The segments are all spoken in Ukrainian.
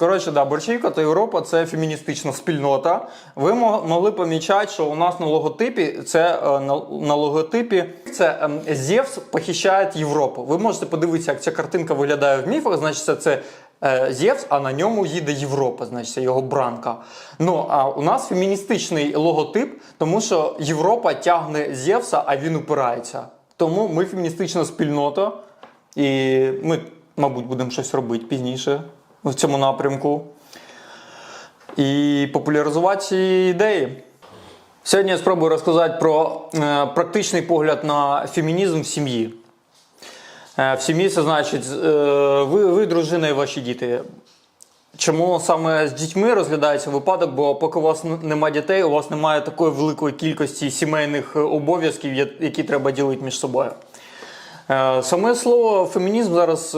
Коротше, да, Борщівка та Європа це феміністична спільнота. Ви могли помічати, що у нас на логотипі це е, на, на логотипі це ем, Зевс похищає Європу. Ви можете подивитися, як ця картинка виглядає в міфах. Значить, це, це е, Зевс, а на ньому їде Європа, значить, його бранка. Ну а у нас феміністичний логотип, тому що Європа тягне Зевса, а він упирається. Тому ми феміністична спільнота, і ми, мабуть, будемо щось робити пізніше в цьому напрямку. І популяризувати ці ідеї. Сьогодні я спробую розказати про е, практичний погляд на фемінізм в сім'ї. Е, в сім'ї це значить, е, ви, ви дружина і ваші діти. Чому саме з дітьми розглядається випадок? Бо поки у вас н- нема дітей, у вас немає такої великої кількості сімейних обов'язків, які треба ділити між собою. Саме слово фемінізм зараз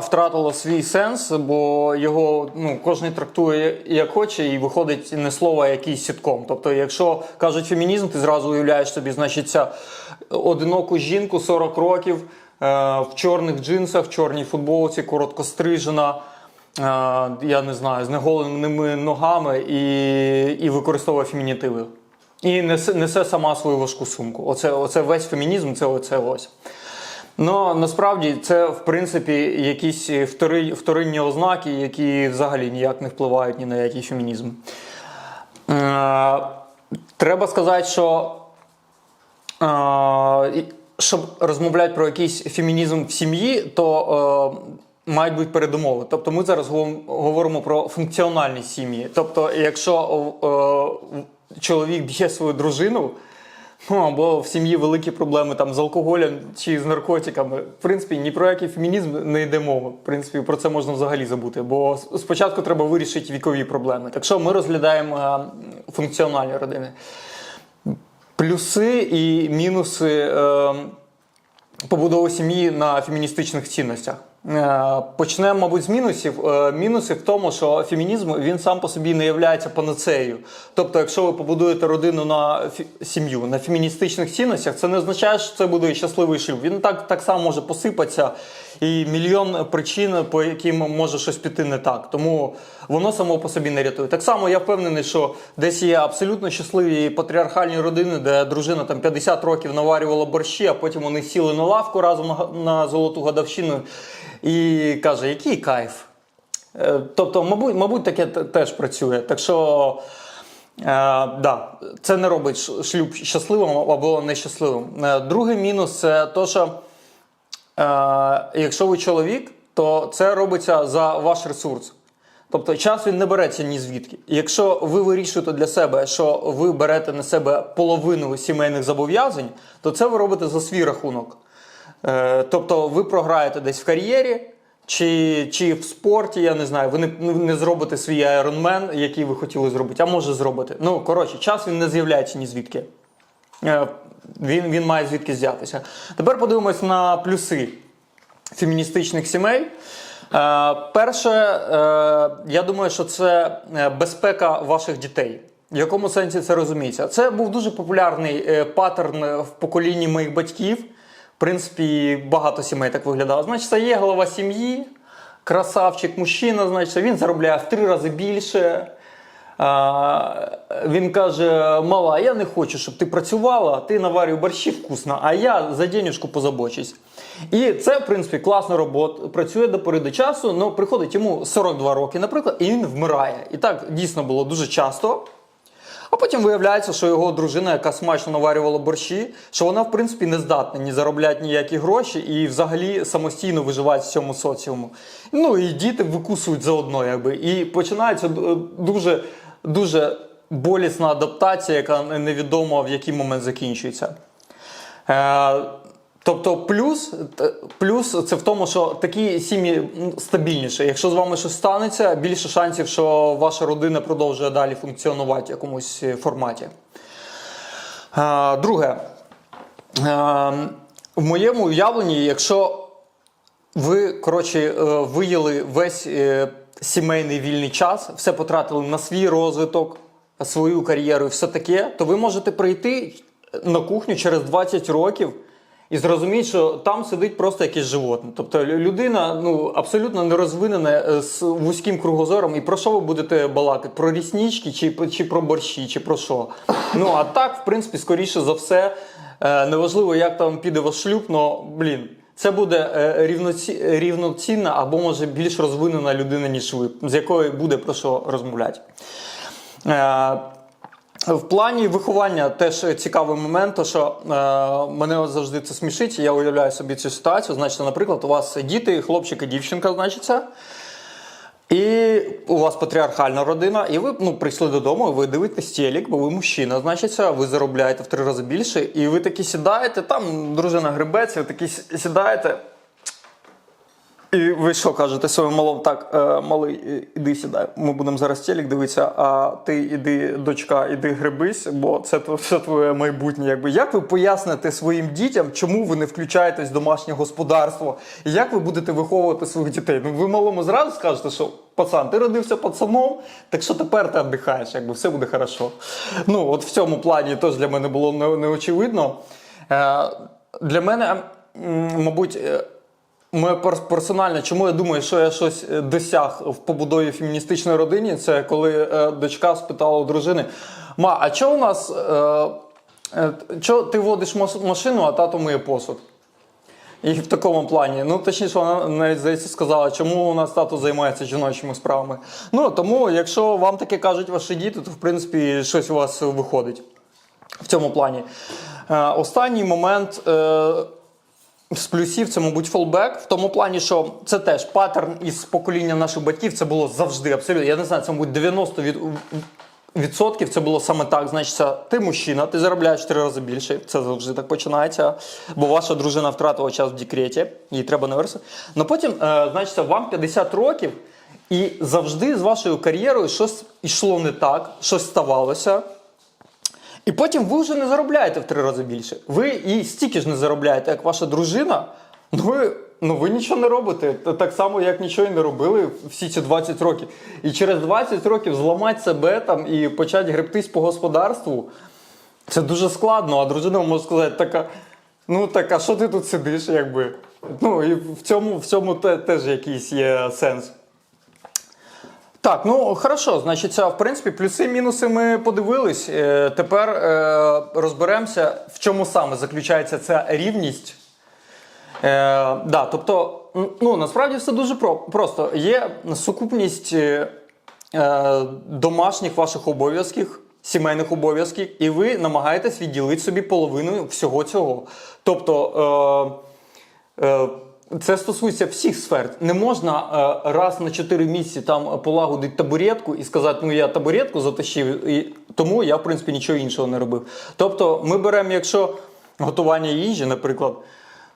втратило свій сенс, бо його ну, кожен трактує як хоче, і виходить не слово, а якийсь сітком. Тобто, якщо кажуть фемінізм, ти зразу уявляєш собі, значить, ця одиноку жінку 40 років е, в чорних джинсах, в чорній футболці, коротко стрижена. е, Я не знаю, з неголеними ногами і, і використовує фемінітиви. І несе, несе сама свою важку сумку. Оце, оце весь фемінізм, це оце ось. Ну насправді це в принципі якісь втори, вторинні ознаки, які взагалі ніяк не впливають ні на який фемінізм. Е, треба сказати, що е, щоб розмовляти про якийсь фемінізм в сім'ї, то е, мають бути передумови. Тобто ми зараз говоримо- говоримо про функціональні сім'ї. Тобто, якщо е, чоловік б'є свою дружину, Ну, або в сім'ї великі проблеми там з алкоголем чи з наркотиками. В принципі, ні про який фемінізм не йде мова. В принципі, про це можна взагалі забути. Бо спочатку треба вирішити вікові проблеми. Так що ми розглядаємо е, функціональні родини. Плюси і мінуси е, побудови сім'ї на феміністичних цінностях. Е, Почнемо, мабуть, з мінусів. Е, Мінуси в тому, що фемінізм він сам по собі не є панацеєю. Тобто, якщо ви побудуєте родину на фі- сім'ю на феміністичних цінностях, це не означає, що це буде щасливий шлюб. Він так, так само може посипатися, і мільйон причин, по яким може щось піти не так. Тому воно само по собі не рятує. Так само я впевнений, що десь є абсолютно щасливі патріархальні родини, де дружина там 50 років наварювала борщі, а потім вони сіли на лавку разом на, на золоту годовщину і каже, який кайф. Е, Тобто, мабуть, мабуть, таке теж працює. Так що, е, да, це не робить шлюб щасливим або нещасливим. Е, другий мінус це те, що е, якщо ви чоловік, то це робиться за ваш ресурс. Тобто час він не береться ні звідки. Якщо ви вирішуєте для себе, що ви берете на себе половину сімейних зобов'язань, то це ви робите за свій рахунок. Е, Тобто ви програєте десь в кар'єрі чи, чи в спорті, я не знаю, ви не, не зробите свій айронмен, який ви хотіли зробити, а може зробити. Ну, коротше, час він не з'являється ні звідки. Е, Він, він має звідки взятися. Тепер подивимось на плюси феміністичних сімей. Е, Перше, я думаю, що це безпека ваших дітей. В якому сенсі це розуміється? Це був дуже популярний паттерн в поколінні моїх батьків. В принципі, багато сімей так виглядало. Значить, це є голова сім'ї, красавчик, мужчина, значить, він заробляє в три рази більше. А, він каже: Мала, я не хочу, щоб ти працювала, ти наварюй борщі вкусно, а я за денежку позабочусь. І це, в принципі, класна робота. Працює до пори до часу. Ну, приходить йому 42 роки, наприклад, і він вмирає. І так дійсно було дуже часто. А потім виявляється, що його дружина, яка смачно наварювала борщі, що вона, в принципі, не здатна ні заробляти ніякі гроші і взагалі самостійно виживати в цьому соціуму. Ну і діти викусують заодно, якби. І починається е, дуже, дуже болісна адаптація, яка невідомо в який момент закінчується. Е, Тобто, плюс, плюс це в тому, що такі сім'ї стабільніше. Якщо з вами щось станеться, більше шансів, що ваша родина продовжує далі функціонувати в якомусь е, форматі. Друге, в моєму уявленні, якщо ви коротше е, виїли весь е, сімейний вільний час, все потратили на свій розвиток, свою кар'єру і все таке, то ви можете прийти на кухню через 20 років І зрозуміть, що там сидить просто якесь животне. Тобто людина ну, абсолютно не розвинена е, з вузьким кругозором. І про що ви будете балакати? Про ріснички, чи, чи про борщі, чи про що? Ну а так, в принципі, скоріше за все, е, неважливо, як там піде ваш шлюб, но блін. Це буде е, рівноці, рівноцінна або може більш розвинена людина, ніж ви, з якою буде про що розмовляти. В плані виховання теж цікавий момент, то що е, мене завжди це смішить. Я уявляю собі цю ситуацію. Значить, наприклад, у вас діти, хлопчик і дівчинка, значиться. І у вас патріархальна родина, і ви ну, прийшли додому, і ви дивитесь телек, бо ви мужчина, значиться, ви заробляєте в три рази більше, і ви такі сідаєте, там дружина гребеться, ви такі сідаєте. І ви що кажете своєму малому, так, е, малий, і- іди сідай, ми будемо зараз телек дивитися, а ти іди, дочка, іди гребись, бо це все твоє майбутнє. Якби. Як ви поясните своїм дітям, чому ви не включаєтесь в домашнє господарство? І як ви будете виховувати своїх дітей? Ну ви малому зразу скажете, що пацан, ти родився пацаном, так що тепер ти віддихаєш, якби все буде хорошо. Ну, от в цьому плані теж для мене було не, неочевидно. Е, для мене, мабуть, е, Моє пер- персонально, чому я думаю, що я щось е, досяг в побудові феміністичної родини, це коли е, дочка спитала у дружини: Ма, а чого у нас е, е, ти водиш машину, а тато миє посуд? І в такому плані. Ну, точніше, вона навіть здається сказала, чому у нас тато займається жіночими справами. Ну тому, якщо вам таке кажуть ваші діти, то в принципі щось у вас виходить в цьому плані. Останній момент. З плюсів це, мабуть, фолбек, в тому плані, що це теж паттерн із покоління наших батьків. Це було завжди абсолютно. Я не знаю, це, мабуть, 90 від, відсотків це було саме так. Значить, ти мужчина, ти заробляєш три рази більше. Це завжди так починається. Бо ваша дружина втратила час в декреті, їй треба наверстати. Ну потім, е, значить, вам 50 років, і завжди з вашою кар'єрою щось йшло не так, щось ставалося. І потім ви вже не заробляєте в три рази більше. Ви і стільки ж не заробляєте, як ваша дружина. Ну ви, ну ви нічого не робите. Так само, як нічого і не робили всі ці 20 років. І через 20 років зламати себе там і почати гребтись по господарству. Це дуже складно, а дружина може сказати, така, ну так, а що ти тут сидиш, якби. Ну, і в цьому, в цьому теж якийсь є сенс. Так, ну хорошо, значить, в принципі, плюси, і мінуси ми подивились. Е, тепер е, розберемося, в чому саме заключається ця рівність. Е, да, тобто, ну, насправді все дуже про- просто. Є сукупність е, е, домашніх ваших обов'язків, сімейних обов'язків, і ви намагаєтесь відділити собі половину всього цього. Тобто. Е, е, це стосується всіх сфер. Не можна е, раз на 4 місяці там полагодити табуретку і сказати, ну я табуретку затащив, і тому я, в принципі, нічого іншого не робив. Тобто, ми беремо, якщо готування їжі, наприклад,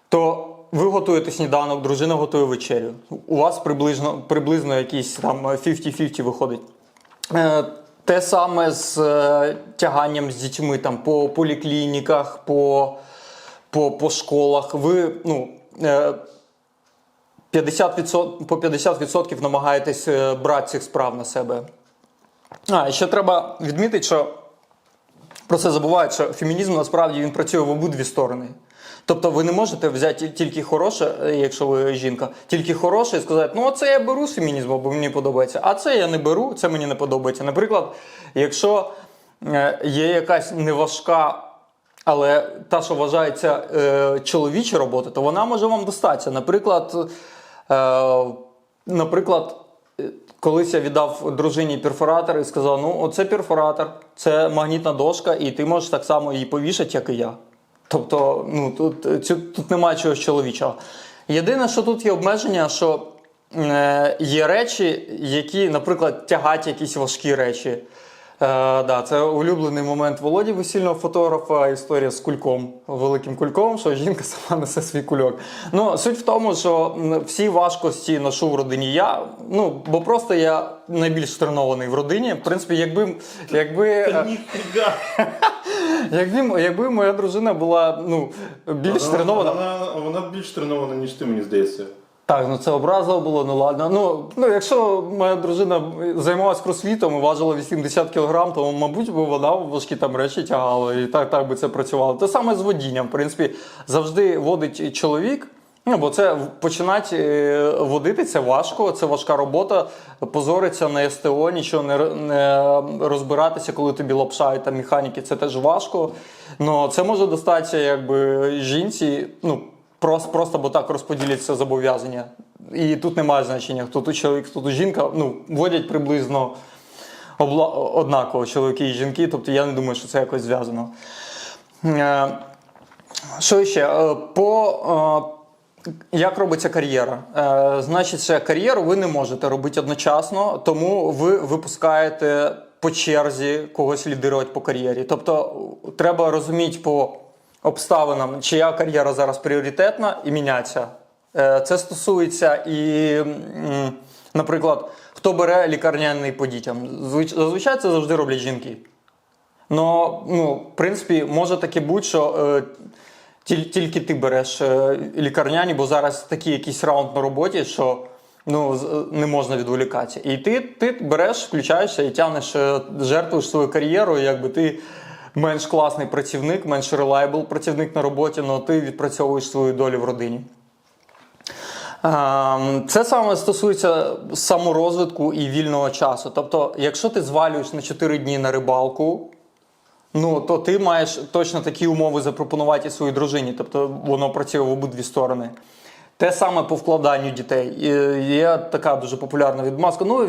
то ви готуєте сніданок, дружина готує вечерю. У вас приблизно, приблизно якийсь там 50-50 виходить. Е, Те саме з е, тяганням з дітьми там, по поліклініках, по, по, по школах. Ви ну, е, 50%, по 50% намагаєтесь е, брати цих справ на себе. А, і ще треба відмітити, що про це забувають, що фемінізм насправді він працює в обидві сторони. Тобто ви не можете взяти тільки хороше, е, якщо ви жінка, тільки хороше і сказати, ну оце я беру з фемінізму, бо мені подобається, а це я не беру, це мені не подобається. Наприклад, якщо е, є якась неважка, але та, що вважається чоловіча робота, то вона може вам достатися. Наприклад, наприклад, е, колись я віддав дружині перфоратор і сказав: ну, оце перфоратор, це магнітна дошка, і ти можеш так само її повішати, як і я. Тобто, ну тут, тут немає чогось чоловічого. Єдине, що тут є обмеження, що е, є речі, які, наприклад, тягать якісь важкі речі. Е, да, це улюблений момент Володі весільного фотографа. Історія з кульком, великим кульком, що жінка сама несе свій кульок. Ну, суть в тому, що всі важкості ношу в родині я. Ну, бо просто я найбільш тренований в родині. В принципі, якби, якби, е, якби, якби моя дружина була ну, більш Вона, тренована. вона, вона більш тренована, ніж ти, мені здається. Так, ну це образливо було, ну ладно. Ну, ну якщо моя дружина займалась кросфітом і важила 80 кг, то, мабуть, би вона важкі там речі тягала, і так, так би це працювало. Те саме з водінням. В принципі, завжди водить чоловік. Ну, бо це починати е, водити це важко, це важка робота. Позориться на СТО, нічого не, не розбиратися, коли тобі лапшають там механіки, це теж важко. Ну це може достатися якби жінці. Ну просто, просто бо так розподіляться зобов'язання. І тут немає значення, хто тут чоловік, хто тут жінка. Ну, водять приблизно обла... однаково чоловіки і жінки, тобто я не думаю, що це якось зв'язано. Е, що ще? Е, По, е, як робиться кар'єра? Значить, кар'єру ви не можете робити одночасно, тому ви випускаєте по черзі когось лідирувати по кар'єрі. Тобто треба розуміти по обставинам, чия кар'єра зараз пріоритетна і мінятися. Е, Це стосується і, наприклад, хто бере лікарняний по дітям. Зазвичай це завжди роблять жінки. Но, ну, в принципі, може таке бути, що е, тіль- тільки ти береш е, лікарняні, бо зараз такий якийсь раунд на роботі, що ну, не можна відволікатися. І ти, ти береш, включаєшся і тягнеш, е, жертвуєш свою кар'єру, якби ти менш класний працівник, менш релайбл працівник на роботі, але ти відпрацьовуєш свою долю в родині. Ем, Це саме стосується саморозвитку і вільного часу. Тобто, якщо ти звалюєш на 4 дні на рибалку, ну то ти маєш точно такі умови запропонувати своїй дружині. Тобто воно працює в обидві сторони. Те саме по вкладанню дітей. Є така дуже популярна відмазка. Ну,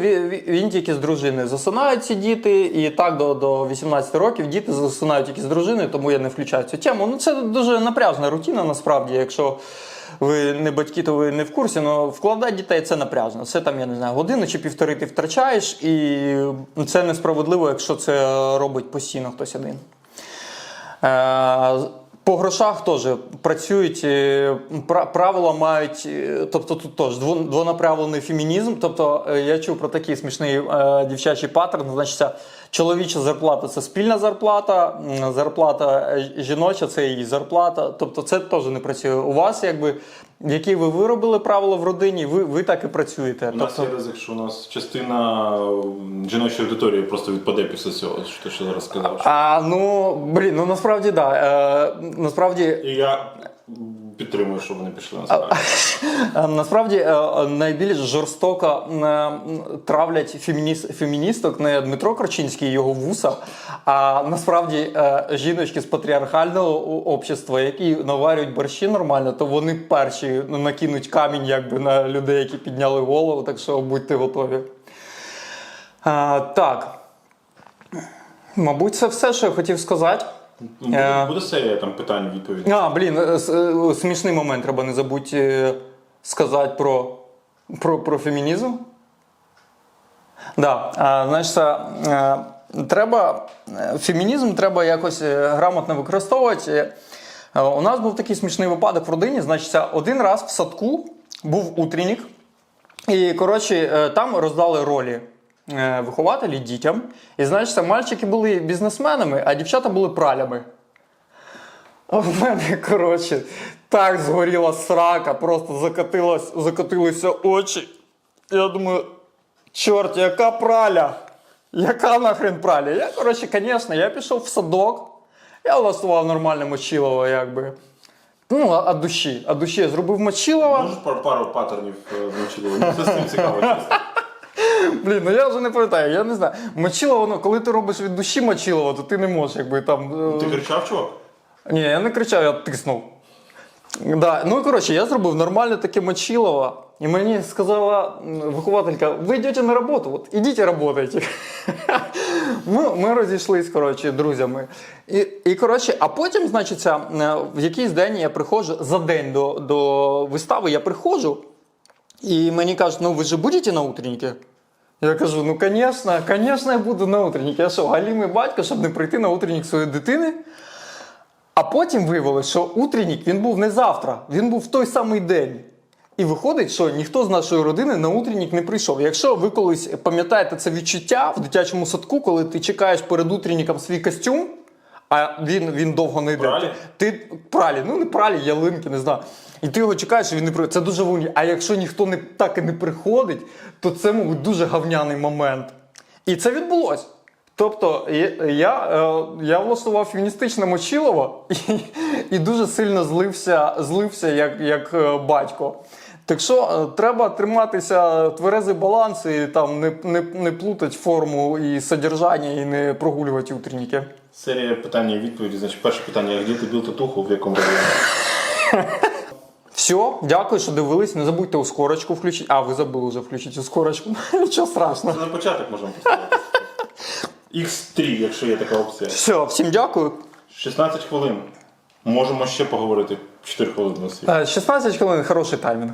він, тільки з дружини засинають ці діти, і так до, до 18 років діти засинають тільки з дружиною, тому я не включаю цю тему. Ну, це дуже напряжна рутина, насправді. Якщо ви не батьки, то ви не в курсі, але вкладати дітей це напряжно. Це там, я не знаю, годину чи півтори ти втрачаєш, і це несправедливо, якщо це робить постійно хтось один. По грошах теж працюють е, правила мають, е, тобто тут теж дво- двонаправлений фемінізм. Тобто е, я чув про такий смішний дівчачий паттерн. Значить, чоловіча зарплата це спільна зарплата, зарплата е, жіноча це її зарплата. Тобто це теж не працює. У вас, якби які ви виробили правила в родині, ви, ви так і працюєте. У нас Тобто, є ризик, що у нас частина жіночої аудиторії просто відпаде після цього, що ти зараз сказав. а ну блін, ну насправді да. Е, насправді І я підтримую, що вони пішли насправді. Е, Насправді е, найбільш жорстоко е, травлять фемініс- феміністок не Дмитро Корчинський і його вуса, а насправді е, жіночки з патріархального общества, які наварюють борщі нормально, то вони перші накинуть камінь якби на людей, які підняли голову. Так що будьте готові. Е, Так. Мабуть, це все, що я хотів сказати. Буде, буде серія там питань відповідей. А, блін, е, е, смішний момент, треба не забудь е, сказати про, про, про фемінізм. Да, а, це, е, треба, фемінізм треба якось грамотно використовувати. У нас був такий смішний випадок в родині. Значить, один раз в садку був утренник, і коротше, там роздали ролі вихователі дітям. І значить, мальчики були бізнесменами, а дівчата були пралями. А в мене, коротше, так згоріла срака, просто закатилась, закатилися очі. Я думаю, чорт, яка праля? Яка нахрен праля? Я, коротше, звісно, я пішов в садок, я влаштував нормальне мочилово, якби. Ну, а, душі, а душі я зробив мочилово. Можеш пару, пару паттернів е? Мені це з цим цікаво. чесно. Блін, ну я вже не пам'ятаю, я не знаю. Мочилово, ну, коли ти робиш від душі мочилово, то ти не можеш, якби там. е, Ти кричав, чувак? Ні, я не кричав, я тиснув. Да. Ну, коротше, я зробив нормальне таке мочилово. І мені сказала вихователька, ви йдете на роботу, от ідіть і працюйте. ми, ми розійшлись, коротше, друзями. І, і коротше, а потім, значить, е, в якийсь день я приходжу, за день до, до вистави я приходжу, і мені кажуть, ну ви же будете на утреннике? Я кажу, ну звісно, звісно, я буду на утреннике. Я що, галімий батько, щоб не прийти на утренник своєї дитини? А потім виявилось, що утренник він був не завтра, він був в той самий день. І виходить, що ніхто з нашої родини на утренник не прийшов. Якщо ви колись пам'ятаєте це відчуття в дитячому садку, коли ти чекаєш перед утренником свій костюм, а він, він довго не йде. Пралі? Ти пралі, ну не пралі, ялинки, не знаю. І ти його чекаєш, і він не приходить. Це дуже волні. А якщо ніхто не так і не приходить, то це, мабуть, дуже гавняний момент. І це відбулось. Тобто я, я, е, я влаштував феміністичне мочилово і, і дуже сильно злився, злився як, як е, батько. Так що е, треба триматися тверезий баланс і там не, не, не плутати форму і содержання, і не прогулювати утренніки. Серія питання і відповіді. Значить, перше питання: де ти бив татуху, в якому районі? Все, дякую, що дивились. Не забудьте ускорочку включити. А, ви забули вже включити ускорочку. Нічого страшного. Це на початок можемо поставити. X3, якщо є така опція. Все, всім дякую. 16 хвилин. Можемо ще поговорити. 4 хвилини на світ. Е, 16 хвилин хороший таймінг.